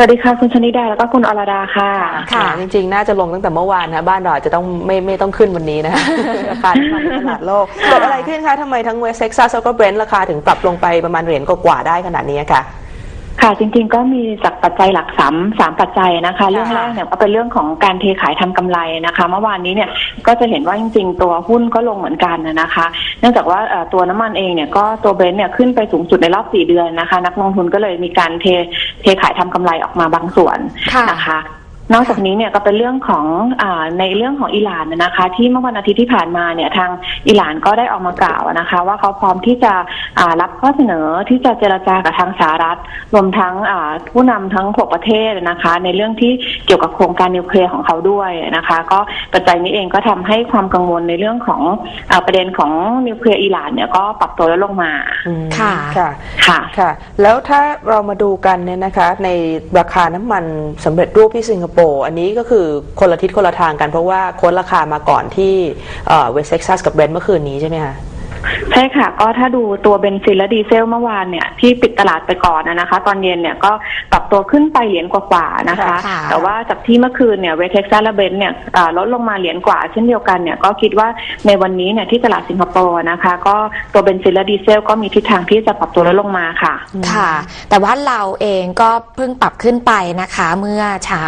สวัสดีค่ะ คุณชนิดาแล้วก็คุณอรดาค่ะ ค่ะ จริงๆ น่าจะลงตั้งแต่เมื่อวานนะ บ้านเราอาจจะต้องไม่ไม่ต้องขึ้นวันนี้นะคะราคาน้ำมันในตลาดโลกเกิดอะไรขึ้นคะทำไมทั้งเวสเท็กซัสแล้วก็เบรนท์ราคาถึงปรับลงไปประมาณเหรียญกว่าๆได้ขนาดนี้ค่ะ ค่ะจริงๆก็มีจากปัจจัยหลักสามสามปัจจัยนะคะ เรื่องแรกเนี่ยก็เป็นเรื่องของการเทขายทำกำไรนะคะ เมื่อวานนี้เนี่ยก็จะเห็นว่าจริง ๆ ตัวหุ้นก็ลงเหมือนกันนะคะ เนื่องจากว่าเอ่อตัวน้ำมันเองเนี่ยก็ตัวเบรนท์เนี่ยขึ้นไปสูงสุดในรอบสี่เดือนนะคะ นักลงทุนก็เลยมีการเทเทขายทำกำไรออกมาบางส่วนค่ะนะคะ นอกจากนี้เนี่ยก็เป็นเรื่องของอาในเรื่องของอิหร่านนะคะ ที่เมื่อวันอาทิตย์ที่ผ่านมาเนี่ยทางอิหร่านก็ได้ออกมากล่าวนะคะ ว่าเขาพร้อมที่จะอ่ารับข้อเสนอที่จะเจรจากับทางสหรัฐ รวมทั้งอ่าผู้นำทั้งหกประเทศนะคะ ในเรื่องที่เกี่ยวกับโครงการนิวเคลียร์ของเขาด้วยนะคะ ก็ปัจจัยนี้เองก็ทำให้ความกังวลในเรื่องของอาประเด็นของนิวเคลียร์อิหร่านเนี่ยก็ปรับตัวลดลงมาอืมค่ะค่ะค่ะค่ะ แล้วถ้าเรามาดูกันเนี่ยนะคะ ในราคาน้ำมันสำเร็จรูปที่สิงคโปร์อันนี้ก็คือคนละทิศคนละทางกันเพราะว่าโค้ดราคามาก่อนที่เวสเท็กซัสกับเบรนท์เมื่อคืนนี้ใช่ไหมคะ ใช่ค่ะ ก็ถ้าดูตัวเบนซินและดีเซลเมื่อวานเนี่ยที่ปิดตลาดไปก่อนนะคะ ตอนเย็นเนี่ยก็ปรับตัวขึ้นไปเหรียญกว่าๆนะคะค่ะแต่ว่าจากที่เมื่อคืนเนี่ยเวสเท็กซัสและเบนเนี่ยอ่าลดลงมาเหรียญกว่าเช่นเดียวกันเนี่ยก็คิดว่าในวันนี้เนี่ยที่ตลาดสิงคโปร์นะคะ ก็ตัวเบนซินและดีเซลก็มีทิศทางที่จะปรับตัวลดลงมาค่ะ ค่ะ แต่ว่าเราเองก็เพิ่งปรับขึ้นไปนะคะ เมื่อเช้า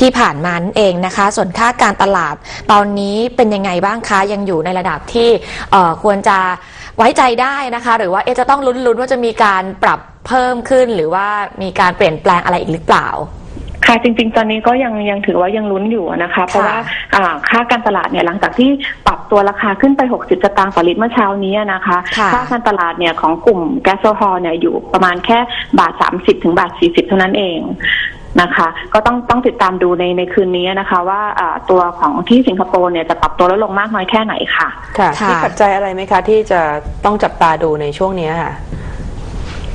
ที่ผ่านมานั่นเองนะคะ ส่วนค่าการตลาดตอนนี้เป็นยังไงบ้างคะยังอยู่ในระดับที่เอ่อควรจะไว้ใจได้นะคะ หรือว่าเอะจะต้องลุ้นๆว่าจะมีการปรับเพิ่มขึ้น หรือว่ามีการเปลี่ยนแปลงอะไรอีกหรือเปล่า ค่ะจริง ๆ ตอนนี้ก็ยังยังถือว่ายังลุ้นอยู่นะคะ เพราะว่าอ่าค่าการตลาดเนี่ยหลังจากที่ปรับตัวราคาขึ้นไป 60สตางค์ต่อลิตรเมื่อเช้านี้นะคะ ค่ะ ค่าการตลาดเนี่ยของกลุ่มแก๊สโซฮอลเนี่ยอยู่ประมาณแค่บาท 30 ถึงบาท 40 เท่านั้นเอง นะคะ ก็ต้องต้องติดตามดูในในคืนนี้นะคะว่าอ่าตัวของที่สิงคโปร์เนี่ยจะปรับตัวลดลงมากน้อยแค่ไหนค่ะ ค่ะค่ะมีปัจจัยอะไรไหมคะ ที่จะต้องจับตาดูในช่วงนี้ค่ะ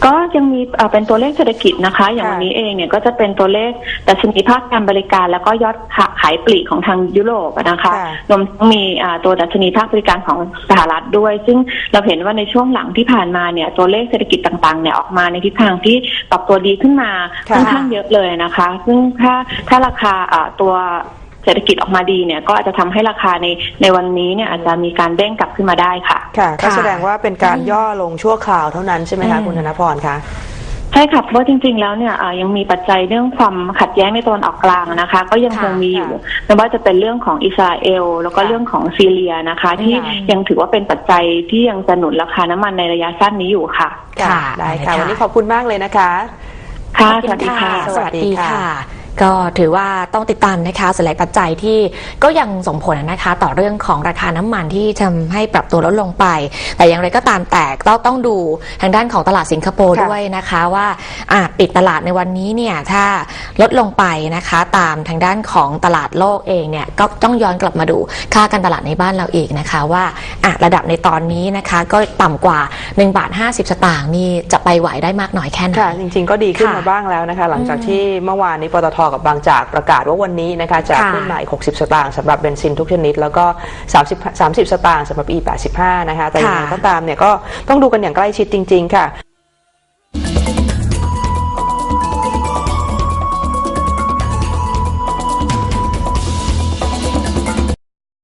ก็ยังมีเอ่อเป็นตัวเลขเศรษฐกิจนะคะ อย่างค่ะวันนี้เองเนี่ยก็จะเป็นตัวเลขดัชนีภาคการบริการ แล้วก็ยอดขายปลีกของทางยุโรปนะคะค่ะรวมทั้งมีอ่าตัวดัชนีภาคบริการของสหรัฐด้วย ซึ่งเราเห็นว่าในช่วงหลังที่ผ่านมาเนี่ยตัวเลขเศรษฐกิจต่างๆเนี่ยออกมาในทิศทางที่ปรับตัวดีขึ้นมาค่ะค่อนข้างเยอะเลยนะคะ ซึ่งถ้าถ้าราคาอ่าตัว เศรษฐกิจออกมาดีเนี่ยก็อาจจะทำให้ราคาในในวันนี้เนี่ยอาจจะมีการเด้งกลับขึ้นมาได้ค่ะค่ะก็ค่ะแสดงว่าเป็นการย่อลงชั่วคราวเท่านั้นใช่ไหมคะอืมคุณธนพรคะใช่ค่ะเพราะว่าจริงๆแล้วเนี่ยอ่ายังมีปัจจัยเรื่องความขัดแย้งในตะวันออกกลางนะคะ ก็ยังคงมีอยู่ไม่ว่าจะเป็นเรื่องของอิสราเอล แล้วก็ค่ะเรื่องของซีเรียนะคะ ที่ค่ะยังถือว่าเป็นปัจจัยที่ยังจะหนุนราคาน้ำมันในระยะสั้นนี้อยู่ค่ะค่ะได้ค่ะได้ค่ะวันนี้ขอบคุณมากเลยนะคะ ค่ะขอบสคุณวัสดีค่ะ สวัสดีค่ะ ก็ถือว่าต้องติดตามนะคะสลายปัจจัยที่ก็ยังส่งผลนะคะ ต่อเรื่องของราคาน้ำมันที่ทำให้ปรับตัวลดลงไป แต่อย่างไรก็ตามแต่ก็ต้องดูทางด้านของตลาดสิงคโปร์ด้วยนะคะว่าอะปิดตลาดในวันนี้เนี่ยถ้าลดลงไปนะคะตามทางด้านของตลาดโลกเองเนี่ยก็ต้องย้อนกลับมาดูค่าการตลาดในบ้านเราอีกนะคะว่าอะระดับในตอนนี้นะคะก็ต่ำกว่า1บาท50 สตางค์นี่จะไปไหวได้มากน้อยแค่ไหนค่ะจริง ๆ ก็ดีขึ้นมาบ้างแล้วนะคะ หลังจากที่เมื่อวานนี้ปตทกับบางจากประกาศว่าวันนี้นะคะจะค่ะขึ้นมาอีก 60 สตางค์สำหรับเบนซินทุกชนิด แล้วก็ 30 30 สตางค์สำหรับ E85 นะคะแต่ยังไงค่ะก็ตามเนี่ยก็ต้องดูกันอย่างใกล้ชิดจริง ๆ ค่ะ